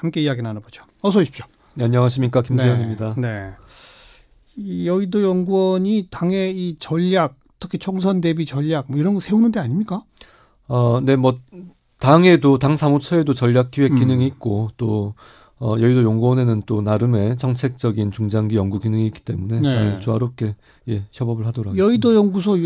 함께 이야기 나눠보죠. 어서 오십시오. 네, 안녕하십니까 김세현입니다. 네. 네. 여의도 연구원이 당의 이 전략, 특히 총선 대비 전략 뭐 이런 거 세우는 데 아닙니까? 어, 네, 뭐 당에도 당 사무처에도 전략 기획 기능이 음. 있고 또 어, 여의도 연구원에는 또 나름의 정책적인 중장기 연구 기능이 있기 때문에 네. 잘 조화롭게 예, 협업을 하도록 하겠습니다. 여의도 연구소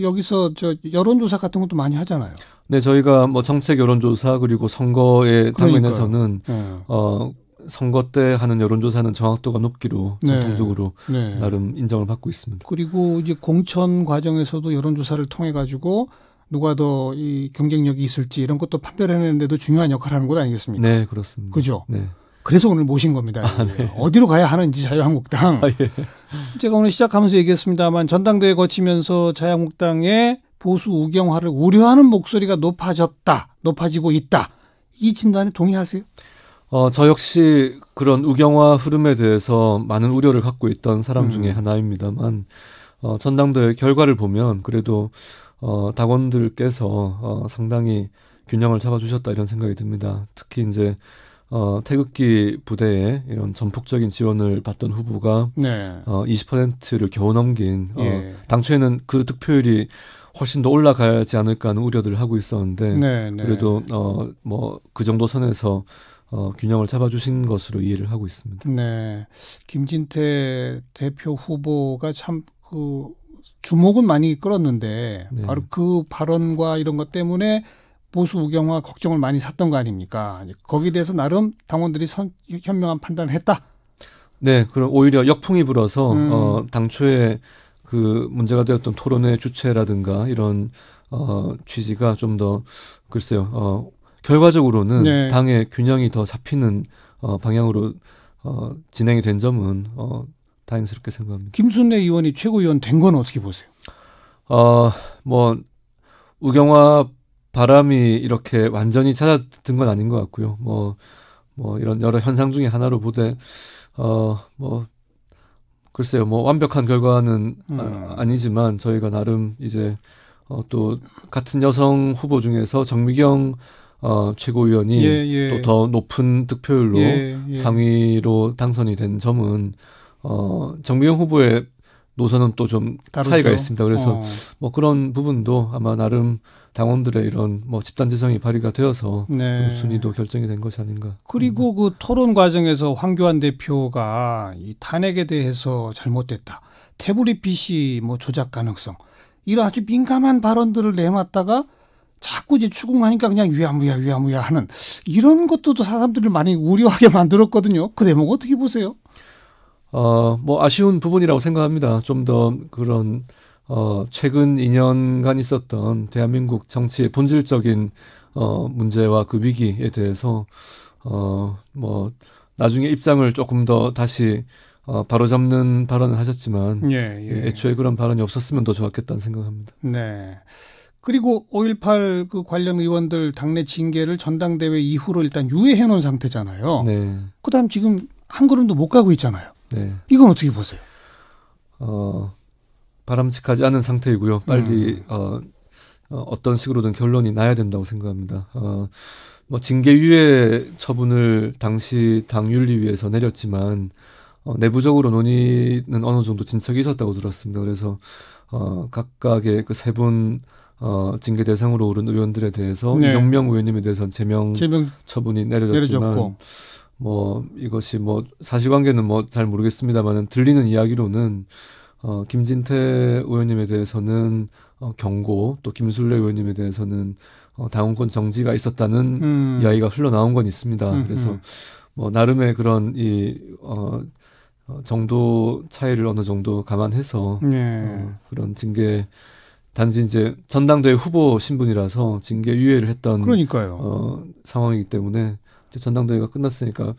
여기서 저 여론조사 같은 것도 많이 하잖아요. 네, 저희가 뭐 정책 여론조사 그리고 선거에 당면에서는 네. 어 선거 때 하는 여론조사는 정확도가 높기로 네. 전통적으로 네. 나름 인정을 받고 있습니다. 그리고 이제 공천 과정에서도 여론조사를 통해 가지고 누가 더 이 경쟁력이 있을지 이런 것도 판별해내는데도 중요한 역할을 하는 것 아니겠습니까? 네, 그렇습니다. 그죠? 네. 그래서 오늘 모신 겁니다. 아, 네. 어디로 가야 하는지 자유한국당. 아, 예. 제가 오늘 시작하면서 얘기했습니다만 전당대회 거치면서 자유한국당의 보수 우경화를 우려하는 목소리가 높아졌다, 높아지고 있다. 이 진단에 동의하세요? 어, 저 역시 그런 우경화 흐름에 대해서 많은 우려를 갖고 있던 사람 음. 중에 하나입니다만, 어, 전당대회 결과를 보면 그래도 어, 당원들께서 어, 상당히 균형을 잡아주셨다 이런 생각이 듭니다. 특히 이제 어, 태극기 부대에 이런 전폭적인 지원을 받던 후보가 네. 어, 20%를 겨우 넘긴 어, 예. 당초에는 그 득표율이 훨씬 더 올라가지 않을까 하는 우려들을 하고 있었는데 네, 네. 그래도 어, 뭐 그 정도 선에서 어, 균형을 잡아주신 것으로 이해를 하고 있습니다. 네, 김진태 대표 후보가 참 그 주목은 많이 끌었는데 네. 바로 그 발언과 이런 것 때문에 보수 우경화 걱정을 많이 샀던 거 아닙니까? 거기에 대해서 나름 당원들이 선, 현명한 판단을 했다. 네, 그럼 오히려 역풍이 불어서 음. 어, 당초에 그 문제가 되었던 토론회 주체라든가 이런 어, 취지가 좀 더 글쎄요. 어, 결과적으로는 네. 당의 균형이 더 잡히는 어, 방향으로 어, 진행이 된 점은 어, 다행스럽게 생각합니다. 김순례 의원이 최고위원 된 건 어떻게 보세요? 어, 뭐 우경화 바람이 이렇게 완전히 찾아든 건 아닌 것 같고요. 뭐, 뭐 이런 여러 현상 중에 하나로 보되, 어, 뭐, 글쎄요, 뭐 완벽한 결과는 음. 아, 니지만 저희가 나름 이제 어, 또 같은 여성 후보 중에서 정미경 어, 최고위원이 예, 예. 또더 높은 득표율로 예, 예, 상위로 당선이 된 점은 어, 정미경 후보의 노선은 또 좀 차이가 있습니다. 그래서 어. 뭐 그런 부분도 아마 나름 당원들의 이런 뭐 집단 지성이 발휘가 되어서 네. 순위도 결정이 된 것이 아닌가. 그리고 그 토론 과정에서 황교안 대표가 이 탄핵에 대해서 잘못됐다. 태블릿 뭐 조작 가능성 이런 아주 민감한 발언들을 내놨다가 자꾸 이제 추궁하니까 그냥 위야무야 위야무야 하는 이런 것도 또 사람들을 많이 우려하게 만들었거든요. 그 대목 어떻게 보세요? 어, 뭐 아쉬운 부분이라고 생각합니다. 좀 더 그런 어, 최근 2년간 있었던 대한민국 정치의 본질적인 어, 문제와 그 위기에 대해서 어, 뭐 나중에 입장을 조금 더 다시 어, 바로잡는 발언을 하셨지만 예, 예. 애초에 그런 발언이 없었으면 더 좋았겠다는 생각합니다. 네. 그리고 5.18 그 관련 의원들 당내 징계를 전당대회 이후로 일단 유예해 놓은 상태잖아요. 네. 그다음 지금 한 걸음도 못 가고 있잖아요. 네. 이건 어떻게 보세요? 어, 바람직하지 않은 상태이고요. 빨리 음. 어, 어, 어떤 식으로든 결론이 나야 된다고 생각합니다. 어, 뭐 징계 유예 처분을 당시 당 윤리위에서 내렸지만 어, 내부적으로 논의는 어느 정도 진척이 있었다고 들었습니다. 그래서 어, 각각의 그 세분 어, 징계 대상으로 오른 의원들에 대해서 네. 이정명 의원님에 대해서는 제명, 제명 처분이 내려졌지만 내려졌고. 뭐 이것이 뭐 사실관계는 뭐 잘 모르겠습니다만은 들리는 이야기로는 어, 김진태 의원님에 대해서는 어, 경고, 또 김술래 의원님에 대해서는 어, 당원권 정지가 있었다는 음. 이야기가 흘러나온 건 있습니다. 음, 그래서 음. 뭐 나름의 그런 이 어, 어, 정도 차이를 어느 정도 감안해서 네. 어, 그런 징계 단지 이제 전당대회 후보 신분이라서 징계 유예를 했던 그러니까요. 어, 상황이기 때문에 이제 전당대회가 끝났으니까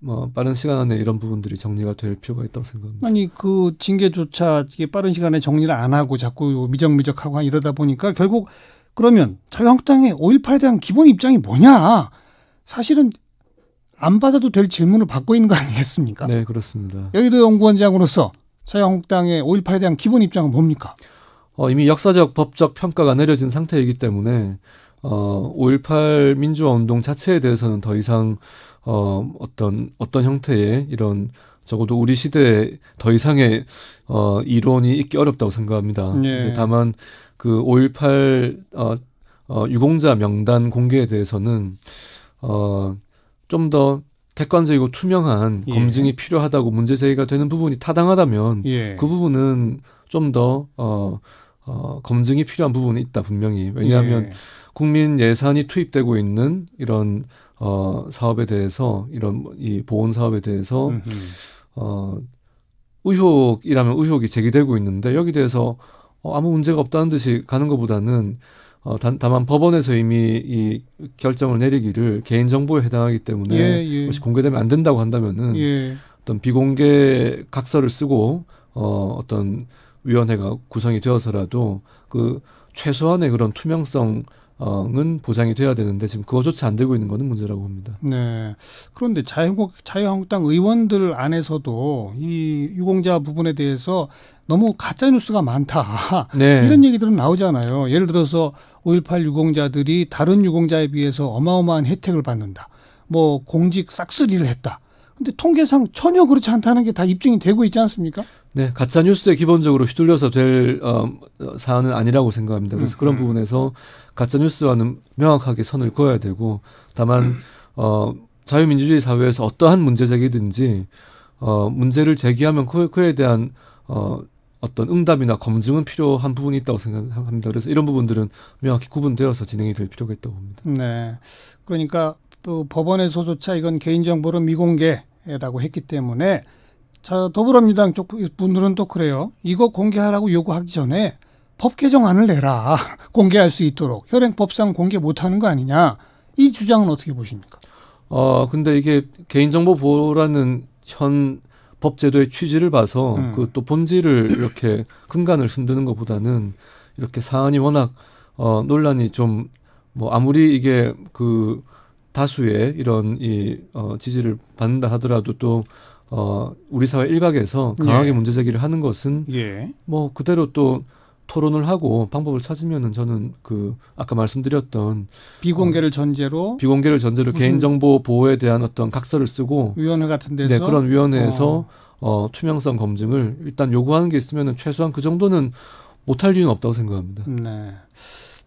뭐 빠른 시간 안에 이런 부분들이 정리가 될 필요가 있다고 생각합니다. 아니 그 징계조차 이게 빠른 시간에 정리를 안 하고 자꾸 미적미적하고 이러다 보니까 결국 그러면 자유한국당의 5.18에 대한 기본 입장이 뭐냐? 사실은 안 받아도 될 질문을 받고 있는 거 아니겠습니까? 네, 그렇습니다. 여기도 연구원장으로서 자유한국당의 5.18에 대한 기본 입장은 뭡니까? 어, 이미 역사적 법적 평가가 내려진 상태이기 때문에 어, 5.18 민주화 운동 자체에 대해서는 더 이상 어, 어떤, 어떤 형태의 이런 적어도 우리 시대에 더 이상의 어, 이론이 있기 어렵다고 생각합니다. 예. 이제 다만 그 5.18 어, 어, 유공자 명단 공개에 대해서는 어, 좀 더 객관적이고 투명한 예. 검증이 필요하다고 문제 제기가 되는 부분이 타당하다면 예. 그 부분은 좀더 어, 어, 검증이 필요한 부분이 있다 분명히 왜냐하면 예. 국민 예산이 투입되고 있는 이런 어, 사업에 대해서 이런 이 보훈 사업에 대해서 음흠. 어, 의혹이라면 의혹이 제기되고 있는데 여기 대해서 어, 아무 문제가 없다는 듯이 가는 것보다는 어, 단, 다만 법원에서 이미 이 결정을 내리기를 개인 정보에 해당하기 때문에 예, 예. 그것이 공개되면 안 된다고 한다면은 예. 어떤 비공개 각서를 쓰고 어, 어떤 위원회가 구성이 되어서라도 그 최소한의 그런 투명성 어는 보장이 돼야 되는데 지금 그거조차 안 되고 있는 거는 문제라고 봅니다. 네. 그런데 자유한국, 자유한국당 의원들 안에서도 이 유공자 부분에 대해서 너무 가짜 뉴스가 많다. 네. 이런 얘기들은 나오잖아요. 예를 들어서 5.18 유공자들이 다른 유공자에 비해서 어마어마한 혜택을 받는다. 뭐 공직 싹쓸이를 했다. 근데 통계상 전혀 그렇지 않다는 게 다 입증이 되고 있지 않습니까? 네, 가짜 뉴스에 기본적으로 휘둘려서 될 어, 어, 사안은 아니라고 생각합니다. 그래서 음, 그런 음. 부분에서 가짜 뉴스와는 명확하게 선을 그어야 되고 다만 어, 자유민주주의 사회에서 어떠한 문제 제기든지 어, 문제를 제기하면 그, 그에 대한 어, 어떤 응답이나 검증은 필요한 부분이 있다고 생각합니다. 그래서 이런 부분들은 명확히 구분되어서 진행이 될 필요가 있다고 봅니다. 네. 그러니까 또 법원에서조차 이건 개인정보로 미공개라고 했기 때문에 자 더불어민주당 쪽 분들은 또 그래요. 이거 공개하라고 요구하기 전에 법 개정안을 내라. 공개할 수 있도록 현행법상 공개 못 하는 거 아니냐. 이 주장은 어떻게 보십니까? 어, 근데 이게 개인정보 보호라는 현 법제도의 취지를 봐서 음. 그또 본질을 이렇게 근간을 흔드는 것보다는 이렇게 사안이 워낙 어, 논란이 좀 뭐 아무리 이게 그 다수의 이런 이 어, 지지를 받는다 하더라도 또 어, 우리 사회 일각에서 강하게 예. 문제 제기를 하는 것은 예. 뭐 그대로 또 토론을 하고 방법을 찾으면은 저는 그 아까 말씀드렸던 비공개를 전제로 비공개를 전제로 개인정보 보호에 대한 어떤 각서를 쓰고 위원회 같은 데서 네, 그런 위원회에서 어. 투명성 검증을 일단 요구하는 게 있으면은 최소한 그 정도는 못할 이유는 없다고 생각합니다. 네.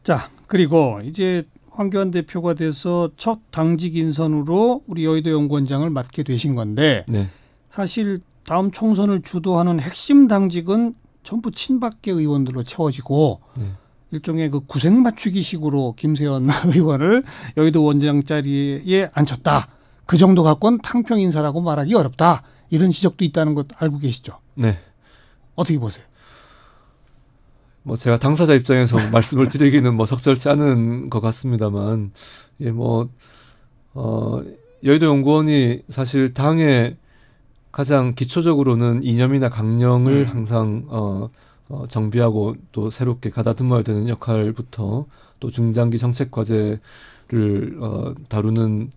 자, 그리고 이제 황교안 대표가 돼서 첫 당직 인선으로 우리 여의도 연구원장을 맡게 되신 건데 네, 사실 다음 총선을 주도하는 핵심 당직은 전부 친박계 의원들로 채워지고 네. 일종의 그 구색 맞추기식으로 김세현 의원을 여의도 원장 자리에 앉혔다. 그 정도 갖고는 탕평 인사라고 말하기 어렵다. 이런 지적도 있다는 것 알고 계시죠? 네. 어떻게 보세요? 뭐 제가 당사자 입장에서 말씀을 드리기는 뭐 적절치 않은 것 같습니다만, 예, 뭐, 어, 여의도 연구원이 사실 당의 가장 기초적으로는 이념이나 강령을 음. 항상, 어, 어, 정비하고 또 새롭게 가다듬어야 되는 역할부터 또 중장기 정책 과제를, 어, 다루는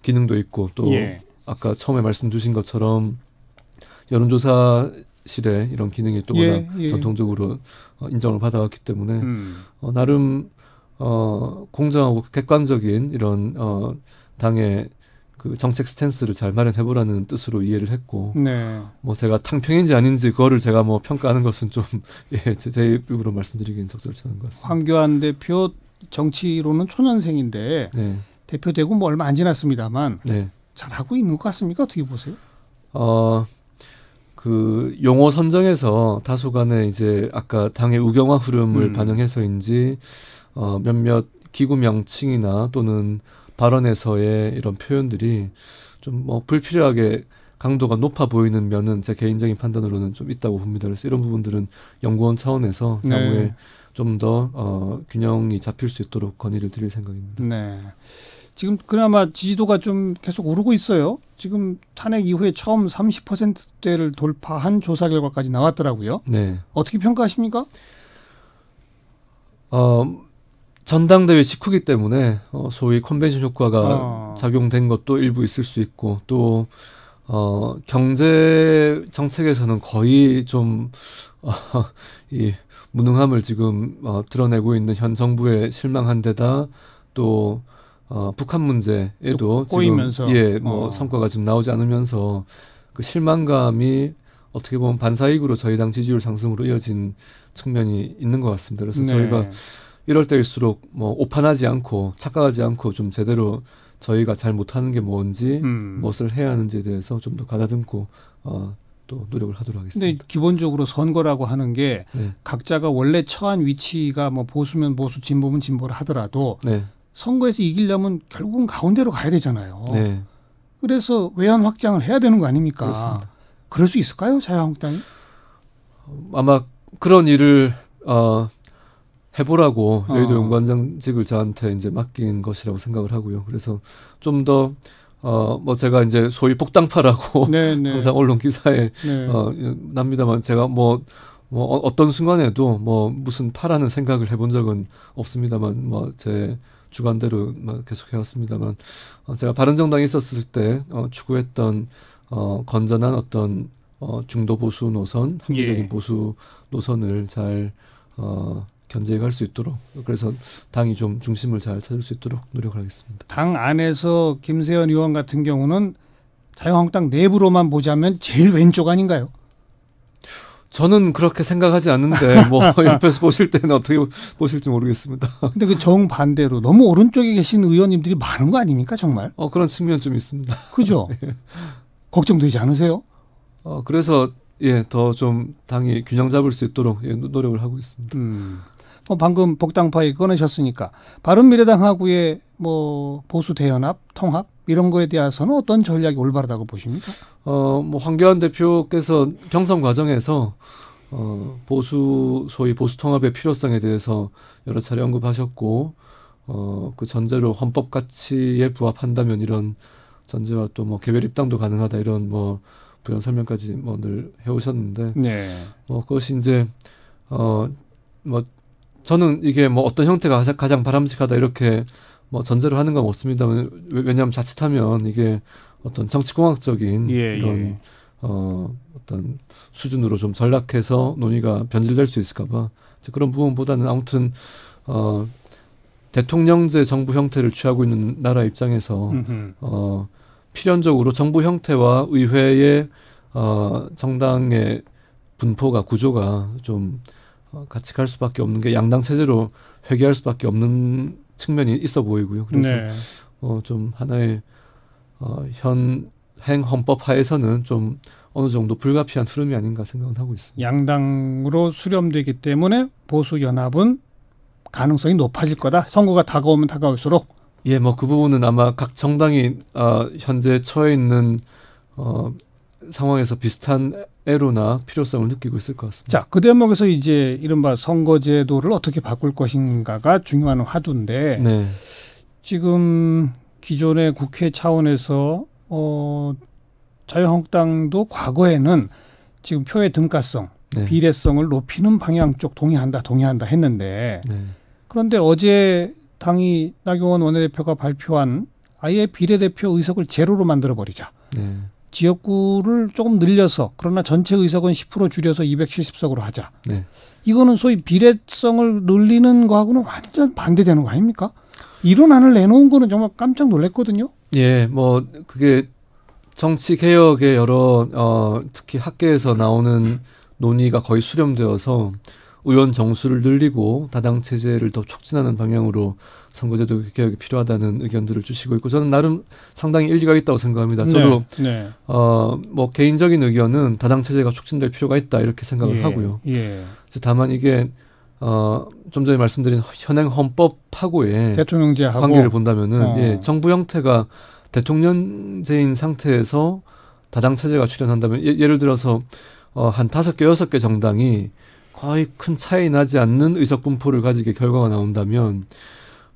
기능도 있고 또 예. 아까 처음에 말씀 주신 것처럼 여론조사실에 이런 기능이 또 예, 워낙 예. 전통적으로 어, 인정을 받아왔기 때문에 음. 어, 나름 어, 공정하고 객관적인 이런 어, 당의 그 정책 스탠스를 잘 마련해보라는 뜻으로 이해를 했고 네. 뭐 제가 탕평인지 아닌지 그거를 제가 뭐 평가하는 것은 좀 예, 제, 제 입으로 말씀드리기는 적절치 않은 것 같습니다. 황교안 대표 정치로는 초년생인데 네, 대표되고 뭐 얼마 안 지났습니다만 네. 잘하고 있는 것 같습니까? 어떻게 보세요? 어, 그 용어 선정에서 다소간에 이제 아까 당의 우경화 흐름을 음. 반영해서인지 어, 몇몇 기구 명칭이나 또는 발언에서의 이런 표현들이 좀 뭐 불필요하게 강도가 높아 보이는 면은 제 개인적인 판단으로는 좀 있다고 봅니다. 그래서 이런 부분들은 연구원 차원에서 네. 향후에 좀 더 어, 균형이 잡힐 수 있도록 건의를 드릴 생각입니다. 네. 지금 그나마 지지도가 좀 계속 오르고 있어요. 지금 탄핵 이후에 처음 30%대를 돌파한 조사 결과까지 나왔더라고요. 네. 어떻게 평가하십니까? 어, 전당대회 직후기 때문에 어, 소위 컨벤션 효과가 어. 작용된 것도 일부 있을 수 있고 또 어, 경제 정책에서는 거의 좀 어, 이 무능함을 지금 어, 드러내고 있는 현 정부에 실망한 데다 또 어, 북한 문제에도 꼬이면서. 지금 예 뭐 어. 성과가 좀 나오지 않으면서 그 실망감이 어떻게 보면 반사익으로 저희 당 지지율 상승으로 이어진 측면이 있는 것 같습니다. 그래서 네. 저희가 이럴 때일수록 뭐 오판하지 않고 착각하지 않고 좀 제대로 저희가 잘 못하는 게 뭔지 음. 무엇을 해야 하는지에 대해서 좀 더 가다듬고 어, 또 노력을 하도록 근데 하겠습니다. 기본적으로 선거라고 하는 게 네, 각자가 원래 처한 위치가 뭐 보수면 보수, 진보면 진보를 하더라도 네, 선거에서 이기려면 결국은 가운데로 가야 되잖아요. 네. 그래서 외연 확장을 해야 되는 거 아닙니까? 그렇습니다. 그럴 수 있을까요, 자유한국당이? 아마 그런 일을 어, 해보라고 어. 여의도 연구원장직을 저한테 이제 맡긴 것이라고 생각을 하고요. 그래서 좀 더 어, 뭐 제가 이제 소위 복당파라고 네, 네. 항상 언론 기사에 네. 어, 납니다만 제가 뭐, 뭐 어- 어떤 순간에도 뭐 무슨 파라는 생각을 해본 적은 없습니다만 뭐제 주관대로 뭐 계속 해왔습니다만 어, 제가 바른정당에 있었을 때 어, 추구했던 어, 건전한 어떤 어, 중도 보수 노선, 합리적인 예. 보수 노선을 잘 어, 견제할 수 있도록 그래서 당이 좀 중심을 잘 찾을 수 있도록 노력을 하겠습니다. 당 안에서 김세현 의원 같은 경우는 자유한국당 내부로만 보자면 제일 왼쪽 아닌가요? 저는 그렇게 생각하지 않는데 뭐 옆에서 보실 때는 어떻게 보실지 모르겠습니다. 근데 그 정반대로 너무 오른쪽에 계신 의원님들이 많은 거 아닙니까, 정말? 어, 그런 측면 좀 있습니다. 그죠? 걱정되지 않으세요? 어, 그래서 예, 더 좀 당이 균형 잡을 수 있도록 예, 노- 노력을 하고 있습니다. 음. 뭐 방금 복당파 얘기 꺼내셨으니까 바른미래당하고의 뭐 보수 대연합, 통합 이런 거에 대해서는 어떤 전략이 올바르다고 보십니까? 어, 뭐 황교안 대표께서 경선 과정에서 어, 보수 소위 보수 통합의 필요성에 대해서 여러 차례 언급하셨고 어, 그 전제로 헌법 가치에 부합한다면 이런 전제와 또 뭐 개별 입당도 가능하다 이런 뭐 부연 설명까지 뭐 늘 해오셨는데 네. 뭐 그것이 이제 어뭐 저는 이게 뭐 어떤 형태가 가장, 바람직하다 이렇게 뭐 전제로 하는 건 없습니다만 왜- 왜냐하면 자칫하면 이게 어떤 정치공학적인 예, 이런 예. 어 어떤 수준으로 좀 전락해서 논의가 변질될 수 있을까봐 그런 부분보다는 아무튼 어 대통령제 정부 형태를 취하고 있는 나라 입장에서 음흠. 어, 필연적으로 정부 형태와 의회의 어, 정당의 분포가 구조가 좀 어, 같이 갈 수밖에 없는 게 양당 체제로 회귀할 수밖에 없는 측면이 있어 보이고요. 그래서 네. 어, 좀 하나의 어, 현행 헌법 하에서는 좀 어느 정도 불가피한 흐름이 아닌가 생각은 하고 있습니다. 양당으로 수렴되기 때문에 보수 연합은 가능성이 높아질 거다. 선거가 다가오면 다가올수록 예, 뭐 그 부분은 아마 각 정당이 어, 현재 처해 있는 어, 상황에서 비슷한 애로나 필요성을 느끼고 있을 것 같습니다. 자, 그 대목에서 이제 이른바 선거제도를 어떻게 바꿀 것인가가 중요한 화두인데 네, 지금 기존의 국회 차원에서 어 자유한국당도 과거에는 지금 표의 등가성, 네, 비례성을 높이는 방향 쪽 동의한다, 동의한다 했는데 네, 그런데 어제 당이 나경원 원내대표가 발표한 아예 비례대표 의석을 제로로 만들어 버리자. 네, 지역구를 조금 늘려서 그러나 전체 의석은 10% 줄여서 270석으로 하자. 네. 이거는 소위 비례성을 늘리는 거하고는 완전 반대되는 거 아닙니까? 이런 안을 내놓은 거는 정말 깜짝 놀랐거든요. 예, 뭐 그게 정치 개혁의 여러 어 특히 학계에서 나오는 논의가 거의 수렴되어서 의원 정수를 늘리고 다당 체제를 더 촉진하는 방향으로 선거제도 개혁이 필요하다는 의견들을 주시고 있고 저는 나름 상당히 일리가 있다고 생각합니다. 저도 네. 네. 어뭐 개인적인 의견은 다당 체제가 촉진될 필요가 있다 이렇게 생각을 예, 하고요. 예. 다만 이게 어좀 전에 말씀드린 현행 헌법하고의 대통령제하고 관계를 본다면은 어. 예, 정부 형태가 대통령제인 상태에서 다당 체제가 출현한다면 예, 를 들어서 어, 한 다섯 개 여섯 개 정당이 거의 큰 차이 나지 않는 의석 분포를 가지게 결과가 나온다면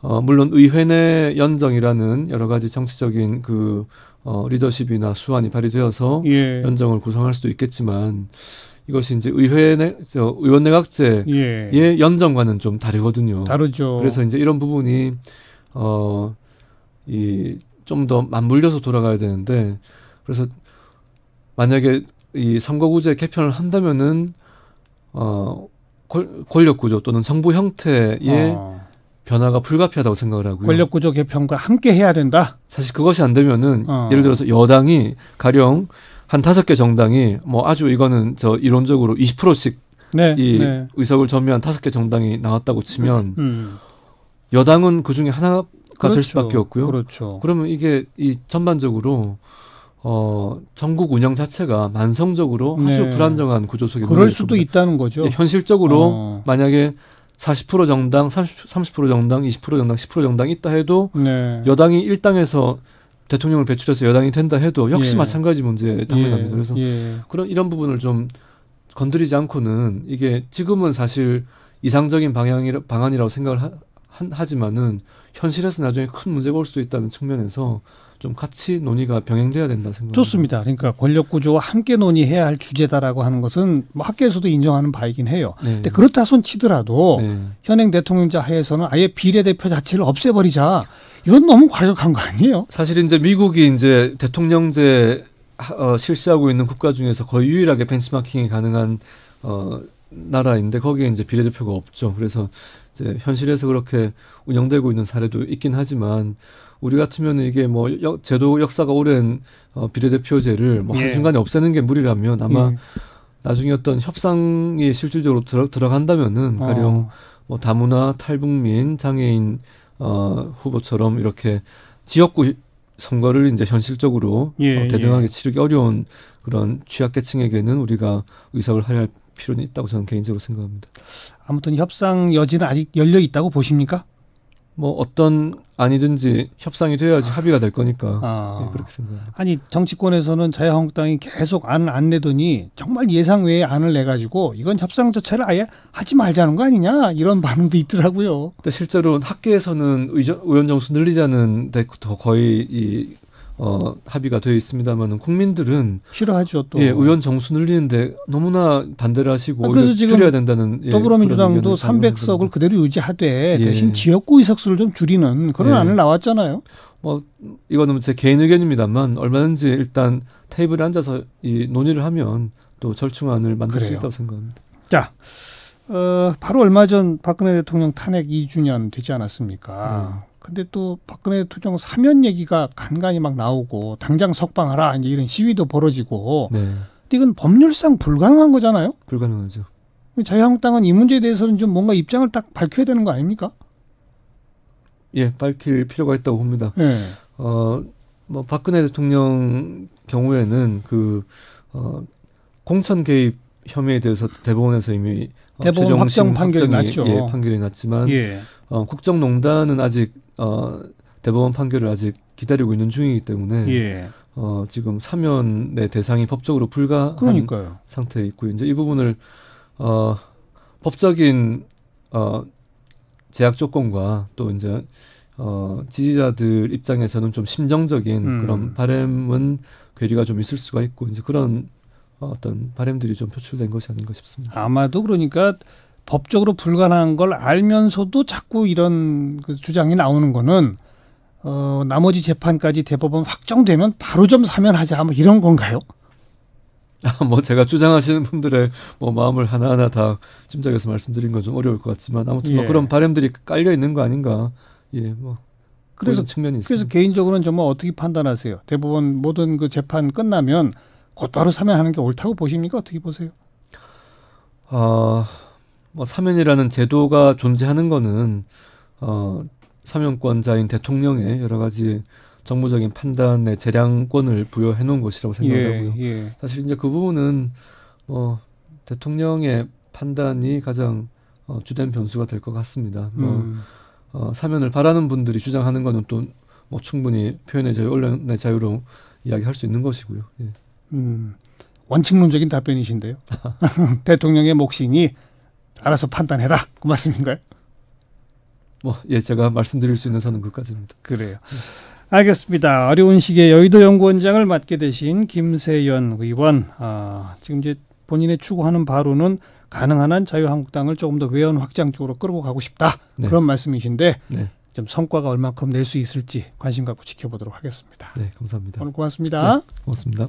어, 물론 의회 내 연정이라는 여러 가지 정치적인 그 어, 리더십이나 수완이 발휘되어서 예. 연정을 구성할 수도 있겠지만 이것이 이제 의회 내 저, 의원 내각제의 예. 연정과는 좀 다르거든요. 다르죠. 그래서 이제 이런 부분이 어 이 좀 더 맞물려서 돌아가야 되는데 그래서 만약에 이 선거구제 개편을 한다면은 어 권- 권력 구조 또는 정부 형태의 어. 변화가 불가피하다고 생각을 하고요. 권력 구조 개편과 함께 해야 된다. 사실 그것이 안 되면은 어. 예를 들어서 여당이 가령 한 다섯 개 정당이 뭐 아주 이거는 저 이론적으로 20%씩 네. 이 네. 의석을 점유한 다섯 개 정당이 나왔다고 치면 음. 여당은 그 중에 하나가 될 그렇죠. 수밖에 없고요. 그렇죠. 그러면 이게 이 전반적으로 어 전국 운영 자체가 만성적으로 아주 네. 불안정한 구조 속에 그럴 수도 있습니다. 있다는 거죠. 예, 현실적으로 어. 만약에 40% 정당, 30, 30% 정당, 20% 정당, 10% 정당 있다 해도 네. 여당이 일당에서 대통령을 배출해서 여당이 된다 해도 역시 예. 마찬가지 문제 당면합니다. 예, 그래서 예. 그런 이런 부분을 좀 건드리지 않고는 이게 지금은 사실 이상적인 방향이 방안이라고 생각을 하, 한- 하지만은 현실에서 나중에 큰 문제가 올 수 있다는 측면에서 좀 같이 논의가 병행돼야 된다 생각합니다. 좋습니다. 그러니까 권력 구조와 함께 논의해야 할 주제다라고 하는 것은 뭐 학계에서도 인정하는 바이긴 해요. 네. 근데 그렇다 손 치더라도 네. 현행 대통령자 하에서는 아예 비례대표 자체를 없애버리자. 이건 너무 과격한 거 아니에요? 사실 이제 미국이 이제 대통령제 하- 어, 실시하고 있는 국가 중에서 거의 유일하게 벤치마킹이 가능한 어, 나라인데 거기에 이제 비례대표가 없죠. 그래서 이제 현실에서 그렇게 운영되고 있는 사례도 있긴 하지만 우리 같으면 이게 뭐 역- 제도 역사가 오랜 어, 비례대표제를 뭐 예. 한순간에 없애는 게 무리라면 아마 예. 나중에 어떤 협상이 실질적으로 들어, 들어간다면은 가령 어. 뭐 다문화, 탈북민, 장애인 어, 후보처럼 이렇게 지역구 선거를 이제 현실적으로 예, 어, 대등하게 예. 치르기 어려운 그런 취약계층에게는 우리가 의석을 할애할 필요는 있다고 저는 개인적으로 생각합니다. 아무튼 협상 여지는 아직 열려 있다고 보십니까? 뭐 어떤 아니든지 협상이 돼야지 합의가 될 거니까 아. 예, 그렇게 생각합니다. 아니 정치권에서는 자유한국당이 계속 안을 안 내더니 정말 예상 외의 안을 내 가지고 이건 협상 자체를 아예 하지 말자는 거 아니냐 이런 반응도 있더라고요. 근데 실제로 학계에서는 의전, 의원 정수 늘리자는 데더 거의 이 어, 합의가 되어 있습니다만은 국민들은 싫어하죠 또. 예, 의원 정수 늘리는데 너무나 반대를 하시고 아, 그래서 지금 줄여야 된다는 예, 더불어민주당도 그런 의견을 300석을 그대로 유지하되 예. 대신 지역구 의석수를 좀 줄이는 그런 예. 안을 나왔잖아요. 뭐 이거는 제 개인 의견입니다만 얼마든지 일단 테이블에 앉아서 이 논의를 하면 또 절충안을 만들 수 그래요. 있다고 생각합니다. 자, 어, 바로 얼마 전 박근혜 대통령 탄핵 2주년 되지 않았습니까? 네. 근데 또 박근혜 대통령 사면 얘기가 간간히 막 나오고 당장 석방하라 이제 이런 시위도 벌어지고 네, 이건 법률상 불가능한 거잖아요. 불가능하죠. 자유한국당은 이 문제에 대해서는 좀 뭔가 입장을 딱 밝혀야 되는 거 아닙니까? 예, 밝힐 필요가 있다고 봅니다. 예. 어, 뭐 박근혜 대통령 경우에는 그 어, 공천 개입 혐의에 대해서 대법원에서 이미 어, 대법원 최종 확정 심 판결이 났죠. 예, 판결이 났지만 예. 어, 국정농단은 아직 어, 대법원 판결을 아직 기다리고 있는 중이기 때문에 예. 어, 지금 사면의 대상이 법적으로 불가한 그러니까요. 상태에 있고 이제 이 부분을 어, 법적인 어, 제약 조건과 또 이제 어, 지지자들 입장에서는 좀 심정적인 음. 그런 바램은 괴리가 좀 있을 수가 있고 이제 그런 어떤 바램들이 좀 표출된 것이 아닌가 싶습니다. 아마도 그러니까 법적으로 불가능한 걸 알면서도 자꾸 이런 그 주장이 나오는 거는 어, 나머지 재판까지 대법원 확정되면 바로 좀 사면하자 뭐 이런 건가요? 뭐 제가 주장하시는 분들의 뭐 마음을 하나하나 다 짐작해서 말씀드린 건 좀 어려울 것 같지만 아무튼 뭐 예. 그런 바램들이 깔려 있는 거 아닌가 예 뭐 그래서 측면이 그래서 있습니다. 개인적으로는 정말 어떻게 판단하세요? 대법원 모든 그 재판 끝나면 곧바로 사면하는 게 옳다고 보십니까? 어떻게 보세요? 아, 뭐 사면이라는 제도가 존재하는 거는 어, 사면권자인 대통령의 여러 가지 정무적인 판단의 재량권을 부여해 놓은 것이라고 생각하고요. 예. 사실 이제 그 부분은 뭐 대통령의 판단이 가장 어, 주된 변수가 될 것 같습니다. 뭐 음. 어, 사면을 바라는 분들이 주장하는 거는 또 뭐 충분히 표현의 자유, 언론의 자유로 이야기할 수 있는 것이고요. 예. 음, 원칙론적인 답변이신데요. 대통령의 몫이니 알아서 판단해라. 그 말씀인가요? 뭐 예, 제가 말씀드릴 수 있는 선은 그까지입니다. 그래요. 알겠습니다. 어려운 시기에 여의도 연구원장을 맡게 되신 김세연 의원. 아, 지금 이제 본인의 추구하는 바로는 가능한 한 자유한국당을 조금 더 외연 확장 쪽으로 끌고 가고 싶다. 네. 그런 말씀이신데 네, 좀 성과가 얼마큼 낼 수 있을지 관심 갖고 지켜보도록 하겠습니다. 네, 감사합니다. 오늘 고맙습니다. 고맙습니다.